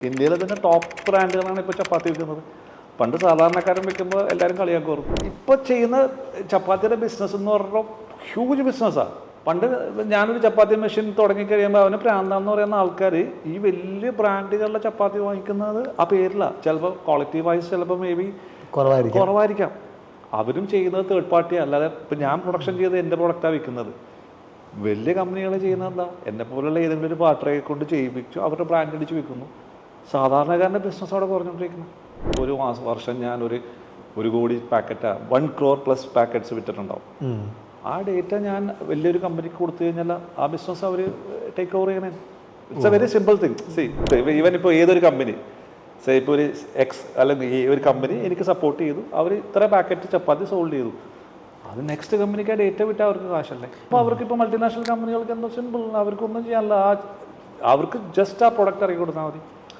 ഇന്ത്യയിലെ തന്നെ ടോപ്പ് ബ്രാൻഡുകളാണ് ഇപ്പോൾ ചപ്പാത്തി വിൽക്കുന്നത് പണ്ട് സാധാരണക്കാരൻ വെക്കുമ്പോൾ എല്ലാവരും കളിയാക്കുമായിരുന്നു ഇപ്പോൾ ചെയ്യുന്ന ചപ്പാത്തിയുടെ ബിസിനസ് എന്ന് പറഞ്ഞാൽ ഹ്യൂജ് ബിസിനസ്സാണ് പണ്ട് ഞാനൊരു ചപ്പാത്തി മെഷീൻ തുടങ്ങി കഴിയുമ്പോൾ അവന് പ്രാന്താന്ന് പറയുന്ന ആൾക്കാർ ഈ വലിയ ബ്രാൻഡുകളുടെ ചപ്പാത്തി വാങ്ങിക്കുന്നത് ആ പേരിലാണ് ചിലപ്പോൾ ക്വാളിറ്റി വൈസ് ചിലപ്പോൾ മേ ബി കുറവായിരിക്കും. കുറവായിരിക്കാം. അവരും ചെയ്യുന്നത് തേർഡ് പാർട്ടി അല്ലാതെ ഇപ്പം ഞാൻ പ്രൊഡക്ഷൻ ചെയ്ത് എന്റെ പ്രൊഡക്റ്റാണ് വിൽക്കുന്നത് വലിയ കമ്പനികൾ ചെയ്യുന്നതല്ല എന്താ? എന്നെ പോലുള്ള ഏതെങ്കിലും ഒരു പാർട്ടറെ കൊണ്ട് ചെയ്യിപ്പിച്ചു അവരുടെ ബ്രാൻഡ് അടിച്ച് വിൽക്കുന്നു സാധാരണക്കാരന്റെ ബിസിനസ് അവിടെ കുറഞ്ഞുകൊണ്ടിരിക്കുന്നു. ഒരു മാസം വർഷം ഞാൻ ഒരു ഒരു കോടി പാക്കറ്റാ വൺ ക്രോർ പ്ലസ് പാക്കറ്റ്സ് വിറ്റിട്ടുണ്ടാവും. ആ ഡേറ്റ ഞാൻ വലിയൊരു കമ്പനിക്ക് കൊടുത്തു കഴിഞ്ഞാൽ ആ ബിസിനസ് അവർ ടേക്ക് ഓവർ ചെയ്യണേ. It's a very simple thing see even ഇപ്പോൾ ഏതൊരു കമ്പനി സേ ഇപ്പോൾ ഒരു എക്സ് അല്ലെങ്കിൽ ഈ ഒരു കമ്പനി എനിക്ക് സപ്പോർട്ട് ചെയ്തു. അവർ ഇത്ര പാക്കറ്റ് ചപ്പാത്തി സോൾഡ് ചെയ്തു. അത് നെക്സ്റ്റ് കമ്പനിക്ക് ആ ഡേറ്റ വിട്ടാൽ അവർക്ക് കാശല്ലേ? അപ്പോൾ അവർക്ക് ഇപ്പോൾ മൾട്ടിനാഷണൽ കമ്പനികൾക്ക് എന്തോ സിമ്പിൾ അവർക്കൊന്നും ചെയ്യാനില്ല. ആ അവർക്ക് ജസ്റ്റ് ആ പ്രൊഡക്റ്റ് ഇറക്കി കൊടുത്താൽ മതി.